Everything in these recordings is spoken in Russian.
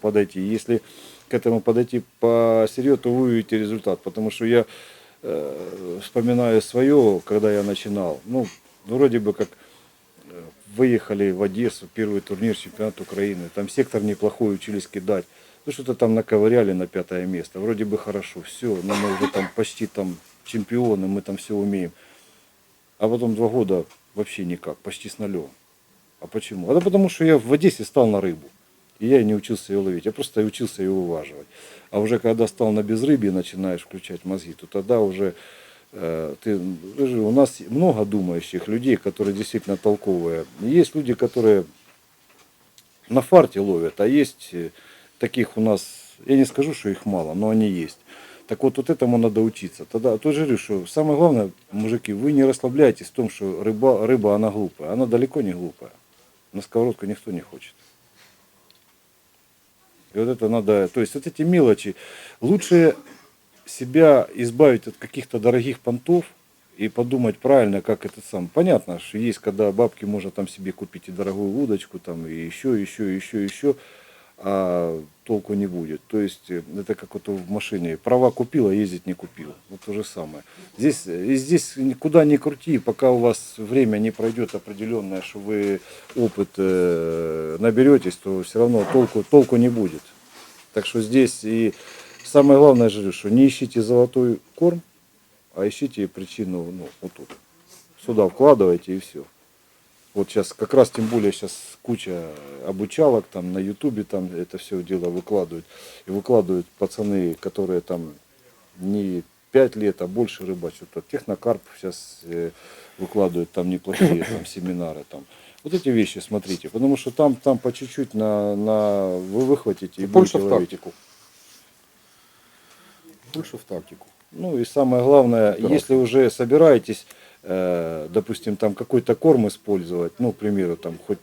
подойти. Если к этому подойти посерьез, то вы увидите результат. Потому что я э, вспоминаю свое, когда я начинал. Ну, вроде бы как э, выехали в Одессу, первый турнир чемпионат Украины. Там сектор неплохой, учились кидать. Ну, что-то там наковыряли на пятое место. Вроде бы хорошо, все, но мы уже там почти там чемпионы, мы там все умеем. А потом два года вообще никак, почти с нулем. А почему? А да потому что я в Одессе стал на рыбу. И я не учился ее ловить, я просто учился ее уваживать. А уже когда стал на безрыбье, начинаешь включать мозги, то тогда уже э, ты, у нас много думающих людей, которые действительно толковые. Есть люди, которые на фарте ловят, а есть э, таких у нас, я не скажу, что их мало, но они есть. Так вот, вот этому надо учиться. Тогда, то же говорю, что самое главное, мужики, вы не расслабляйтесь в том, что рыба, рыба, она глупая. Она далеко не глупая. На сковородку никто не хочет. И вот это надо, то есть вот эти мелочи. Лучше себя избавить от каких-то дорогих понтов и подумать правильно, как это сам. Понятно, что есть, когда бабки можно там себе купить и дорогую удочку, там и еще, еще, еще, еще, а толку не будет. То есть э, это как вот в машине. Права купил, а ездить не купил. Вот то же самое. Здесь, э, и здесь никуда не крути, пока у вас время не пройдет определенное, что вы опыт э, наберетесь, то все равно толку, толку не будет. Так что здесь и самое главное, же что не ищите золотой корм, а ищите причину ну, вот тут. Сюда вкладывайте и все. Вот сейчас как раз тем более сейчас куча обучалок там на ютубе там это все дело выкладывают. И выкладывают пацаны, которые там не 5 лет, а больше рыбачат. Вот Технокарп сейчас э, выкладывают там неплохие там семинары там. Вот эти вещи смотрите, потому что там, там по чуть-чуть на, на вы выхватите и Больше будете в ловить. тактику. Больше в тактику. Ну и самое главное, Да. если уже собираетесь, э, допустим, там какой-то корм использовать, ну, к примеру, там хоть,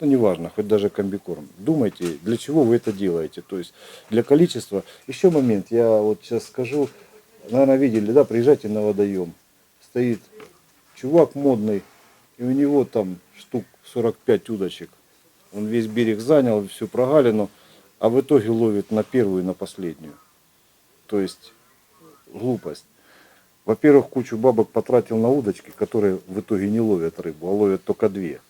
ну, неважно, хоть даже комбикорм, думайте, для чего вы это делаете. То есть для количества. Еще момент, я вот сейчас скажу, наверное, видели, да, приезжайте на водоем, стоит чувак модный, и у него там штук 45 удочек. Он весь берег занял, всю прогалину, а в итоге ловит на первую и на последнюю. То есть глупость. Во-первых, кучу бабок потратил на удочки, которые в итоге не ловят рыбу, а ловят только две.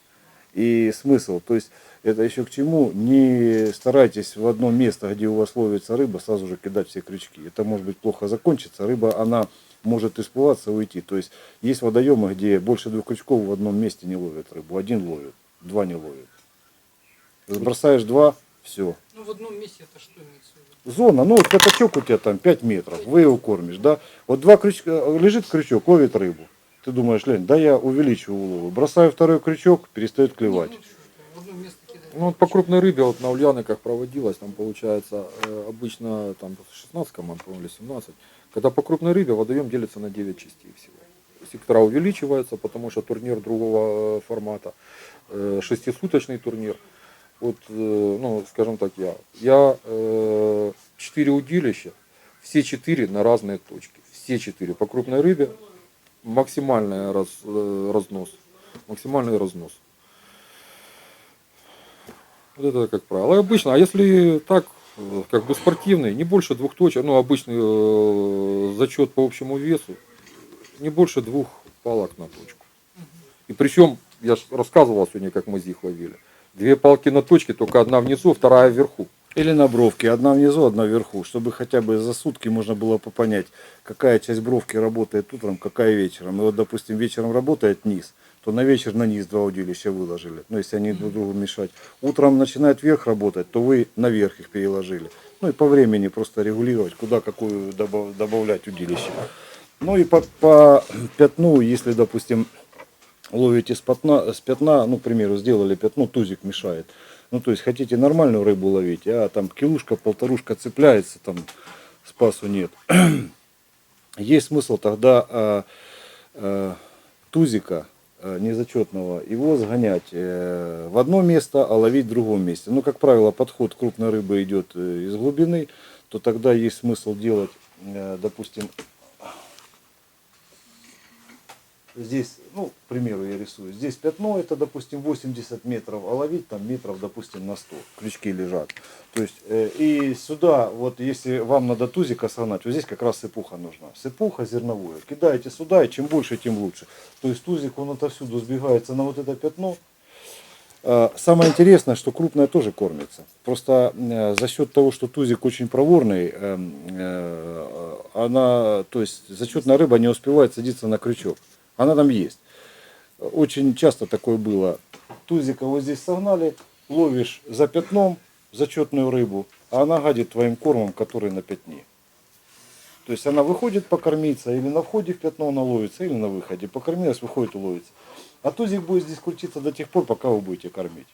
И смысл, то есть это еще к чему, не старайтесь в одно место, где у вас ловится рыба, сразу же кидать все крючки. Это может быть плохо закончиться, рыба, она может испугаться, уйти. То есть есть водоемы, где больше двух крючков в одном месте не ловят рыбу, один ловит, два не ловят. Бросаешь два, все, Ну, в одном месте это что имеется в виду? Зона, ну вот пятачок у тебя там 5 метров, вы его кормишь, да? Вот два крючка, лежит крючок, ловит рыбу. Ты думаешь, Лень, да я увеличиваю уловы. Бросаю второй крючок, перестает клевать. Ну, в одно место. Ну вот по крупной рыбе, вот на Ульяновках проводилось, там получается э, обычно там 16 команд, по-моему, или 17. Когда по крупной рыбе водоем делится на 9 частей всего. Сектора увеличиваются, потому что турнир другого э, формата, э, шестисуточный турнир. Вот, э, ну, скажем так, я. Я э, 4 удилища, все четыре на разные точки. Все четыре по крупной рыбе. Максимальный раз, э, разнос. Максимальный разнос. Вот это как правило. Обычно, а если так, как бы спортивный, не больше двух точек, ну, обычный э, зачет по общему весу, не больше двух палок на точку. И причем, я же рассказывал сегодня, как мы их ловили. Две палки на точке, только одна внизу, вторая вверху. Или на бровке, одна внизу, одна вверху, чтобы хотя бы за сутки можно было понять, какая часть бровки работает утром, какая вечером. И вот, допустим, вечером работает низ, то на вечер на низ два удилища выложили, ну, если они друг другу мешать. Утром начинает вверх работать, то вы наверх их переложили. Ну и по времени просто регулировать, куда какую добав- добавлять удилище. Ну и по, по пятну, если, допустим, ловите с пятна, с пятна, ну, к примеру, сделали пятно, тузик мешает. Ну, то есть хотите нормальную рыбу ловить, а там килушка, полторушка цепляется, там спасу нет. Есть смысл тогда а, а, тузика а, незачетного его сгонять э, в одно место, а ловить в другом месте. Ну, как правило, подход крупной рыбы идет э, из глубины, то тогда есть смысл делать, э, допустим, здесь, ну, к примеру, я рисую, здесь пятно, это, допустим, 80 метров, а ловить там метров, допустим, на 100, крючки лежат. То есть, э, и сюда, вот если вам надо тузика согнать, вот здесь как раз сыпуха нужна. Сыпуха зерновую. Кидаете сюда, и чем больше, тем лучше. То есть тузик, он отовсюду сбегается на вот это пятно, Э, Самое интересное, что крупная тоже кормится. Просто э, за счет того, что тузик очень проворный, эм, э, она, то есть зачетная рыба не успевает садиться на крючок. Она там есть. Очень часто такое было. Тузика вот здесь согнали, ловишь за пятном зачетную рыбу, а она гадит твоим кормом, который на пятне. То есть она выходит покормиться, или на входе в пятно она ловится, или на выходе. Покормилась, выходит, уловится. А тузик будет здесь крутиться до тех пор, пока вы будете кормить.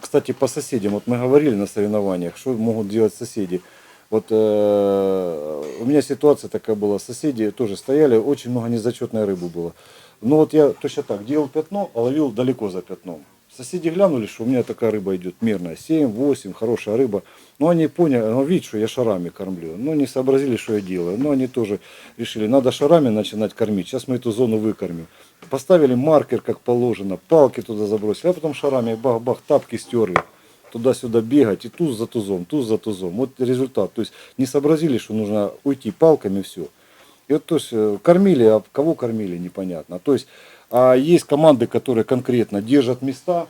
Кстати, по соседям, вот мы говорили на соревнованиях, что могут делать соседи. Вот э, у меня ситуация такая была, соседи тоже стояли, очень много незачетной рыбы было. Но вот я точно так делал пятно, а ловил далеко за пятном. Соседи глянули, что у меня такая рыба идет мирная, 7, 8, хорошая рыба. Но они поняли, ну, видят, что я шарами кормлю. Но не сообразили, что я делаю. Но они тоже решили, надо шарами начинать кормить. Сейчас мы эту зону выкормим. Поставили маркер, как положено, палки туда забросили, а потом шарами бах-бах, тапки стерли. Туда-сюда бегать, и туз за тузом, туз за тузом. Вот результат. То есть не сообразили, что нужно уйти палками, все. И вот, то есть, э, кормили, а кого кормили, непонятно. То есть, а есть команды, которые конкретно держат места,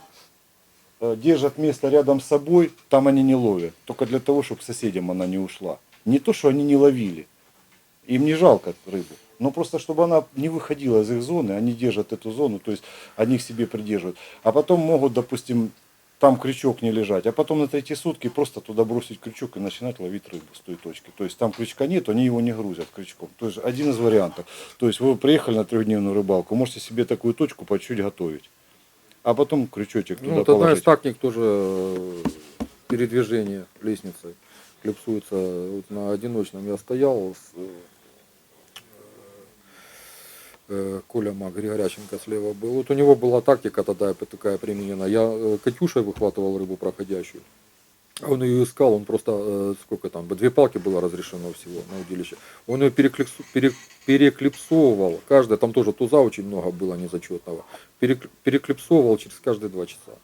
э, держат место рядом с собой, там они не ловят. Только для того, чтобы к соседям она не ушла. Не то, что они не ловили. Им не жалко рыбу. Но просто, чтобы она не выходила из их зоны, они держат эту зону, то есть они их себе придерживают. А потом могут, допустим, там крючок не лежать, а потом на третьи сутки просто туда бросить крючок и начинать ловить рыбу с той точки. То есть там крючка нет, они его не грузят крючком. То есть один из вариантов. То есть вы приехали на трехдневную рыбалку, можете себе такую точку по чуть готовить. А потом крючочек туда Ну, одна положить. из тактик тоже э, передвижения лестницей. Клипсуется вот на одиночном. Я стоял с э, Коля Мак, Григоряченко слева был. Вот у него была тактика тогда такая применена. Я э, Катюшей выхватывал рыбу проходящую. Он ее искал, он просто, э, сколько там, две палки было разрешено всего на удилище. Он ее переклипсу- пере- переклипсовывал, каждая, там тоже туза очень много было незачетного, Перек- переклипсовывал через каждые два часа.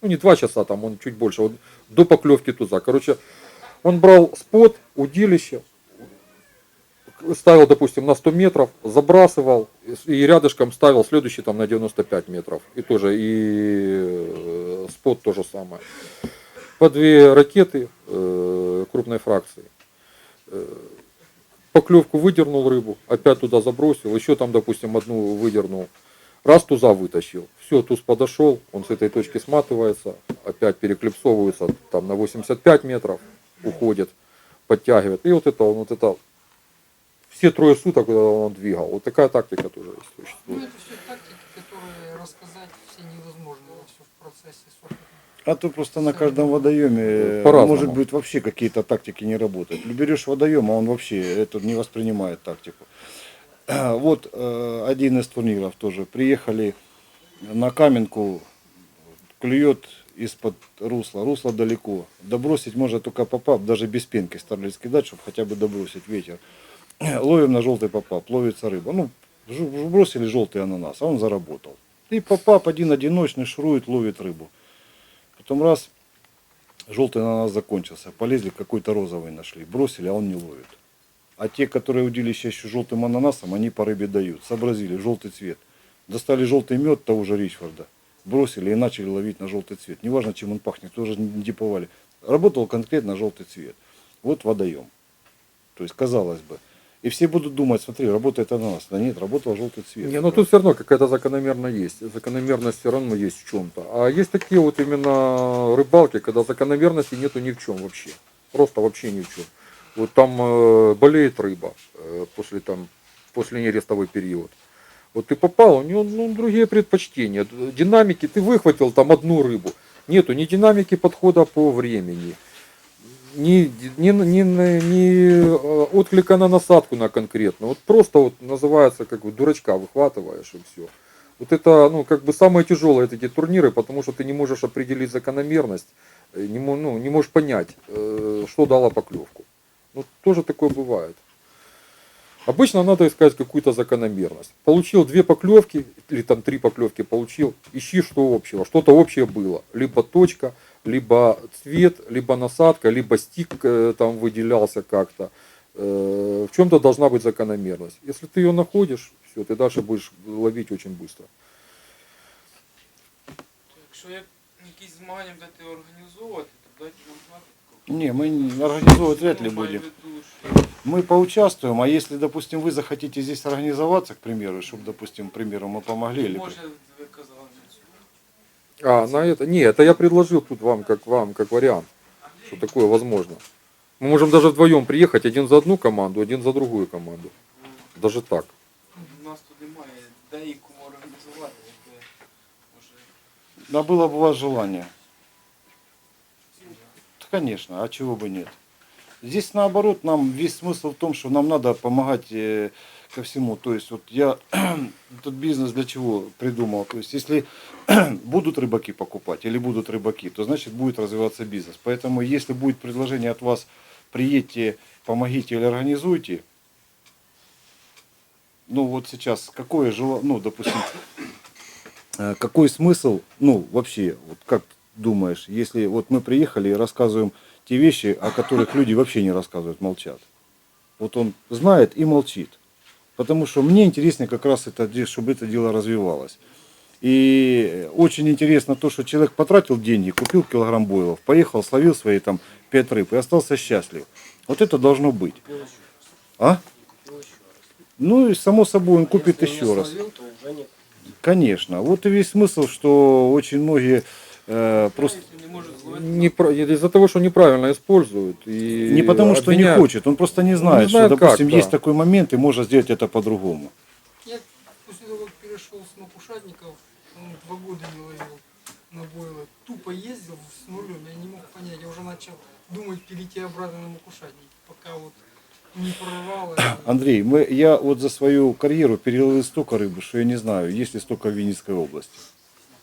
Ну не два часа, там он чуть больше, вот до поклевки туза. Короче, он брал спот, удилище, ставил, допустим, на 100 метров, забрасывал и рядышком ставил следующий там на 95 метров. И тоже, и э, спот то же самое. По две ракеты э, крупной фракции. Э, поклевку выдернул рыбу, опять туда забросил, еще там, допустим, одну выдернул. Раз туза вытащил, все, туз подошел, он с этой точки сматывается, опять переклипсовывается там на 85 метров, уходит, подтягивает. И вот это он, вот это все трое суток он двигал. Вот такая тактика тоже есть, Ну, существует. это все тактики, которые рассказать все невозможно все в процессе. А то просто на каждом водоеме э, По-разному. может быть вообще какие-то тактики не работают. Берешь водоем, а он вообще это не воспринимает тактику. Вот э, один из турниров тоже. Приехали на каменку, клюет из-под русла. Русло далеко. Добросить можно только попап, даже без пенки старались кидать, чтобы хотя бы добросить ветер. Ловим на желтый попап, ловится рыба. Ну, бросили желтый ананас, а он заработал. И попап один одиночный шурует, ловит рыбу. Потом раз, желтый ананас закончился, полезли, какой-то розовый нашли, бросили, а он не ловит. А те, которые удились еще желтым ананасом, они по рыбе дают. Сообразили, желтый цвет. Достали желтый мед того же Ричфорда, бросили и начали ловить на желтый цвет. Неважно, чем он пахнет, тоже не диповали. Работал конкретно желтый цвет. Вот водоем. То есть, казалось бы. И все будут думать, смотри, работает ананас. Да нет, работал желтый цвет. Не, ну тут все равно какая-то закономерность есть. Закономерность все равно есть в чем-то. А есть такие вот именно рыбалки, когда закономерности нету ни в чем вообще. Просто вообще ни в чем. Вот там э, болеет рыба э, после там после нерестовой период. Вот ты попал, у него ну, другие предпочтения. Динамики, ты выхватил там одну рыбу. Нету ни динамики подхода по времени, ни, ни, ни, ни э, отклика на насадку на конкретно. Вот просто вот называется как бы дурачка выхватываешь и все. Вот это, ну, как бы самые тяжелые такие турниры, потому что ты не можешь определить закономерность, э, не, ну, не можешь понять, э, что дало поклевку. Ну, тоже такое бывает. Обычно надо искать какую-то закономерность. Получил две поклевки, или там три поклевки получил, ищи что общего. Что-то общее было. Либо точка, либо цвет, либо насадка, либо стик э, там выделялся как-то. Э, В чем-то должна быть закономерность. Если ты ее находишь, все, ты дальше будешь ловить очень быстро. Якщо як якісь змагання будете організовувати, то дайте нам знати. Не, мы не- организовывать вряд ли будем. Мы поучаствуем, а если, допустим, вы захотите здесь организоваться, к примеру, чтобы, допустим, к примеру, мы помогли. Или... Може, А, на это? Не, это я предложил тут вам, как вам, как вариант, что такое возможно. Мы можем даже вдвоем приехать, один за одну команду, один за другую команду. Даже так. У нас тут немає де і кому організувати, якби може. Да было бы у вас желание. Да, конечно, а чего бы нет. Здесь наоборот, нам весь смысл в том, что нам надо помогать э, ко всему. То есть вот я этот бизнес для чего придумал. То есть если будут рыбаки покупать или будут рыбаки, то значит будет развиваться бизнес. Поэтому если будет предложение от вас, приедьте, помогите или организуйте, ну вот сейчас какое желание, ну допустим, Э, какой смысл, ну, вообще, вот как думаешь, если вот мы приехали и рассказываем те вещи, о которых люди вообще не рассказывают, молчат. Вот он знает и молчит. Потому что мне интереснее как раз это, чтобы это дело развивалось. И очень интересно то, что человек потратил деньги, купил килограмм бойлов, поехал, словил свои там пять рыб и остался счастлив. Вот это должно быть. А? Ну и само собой он купит еще раз. Конечно. Вот и весь смысл, что очень многие э, просто Не Из-за того, что неправильно используют. И не потому, что не обвиняют. хочет, он просто не знает, не знает что, допустим, как, да. есть такой момент и можно сделать это по-другому. Я после того, как перешел с макушатников, два года не ловил на бойлы. Тупо ездил с нулем, я не мог понять. Я уже начал думать перейти обратно на макушатники, пока вот не прорвало. Андрей, мы, я вот за свою карьеру переловил столько рыбы, что я не знаю, есть ли столько в Винницкой области.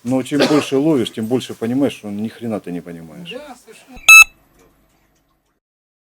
Но чем больше ловишь, тем больше понимаешь, что ни хрена ты не понимаешь. Да, совершенно.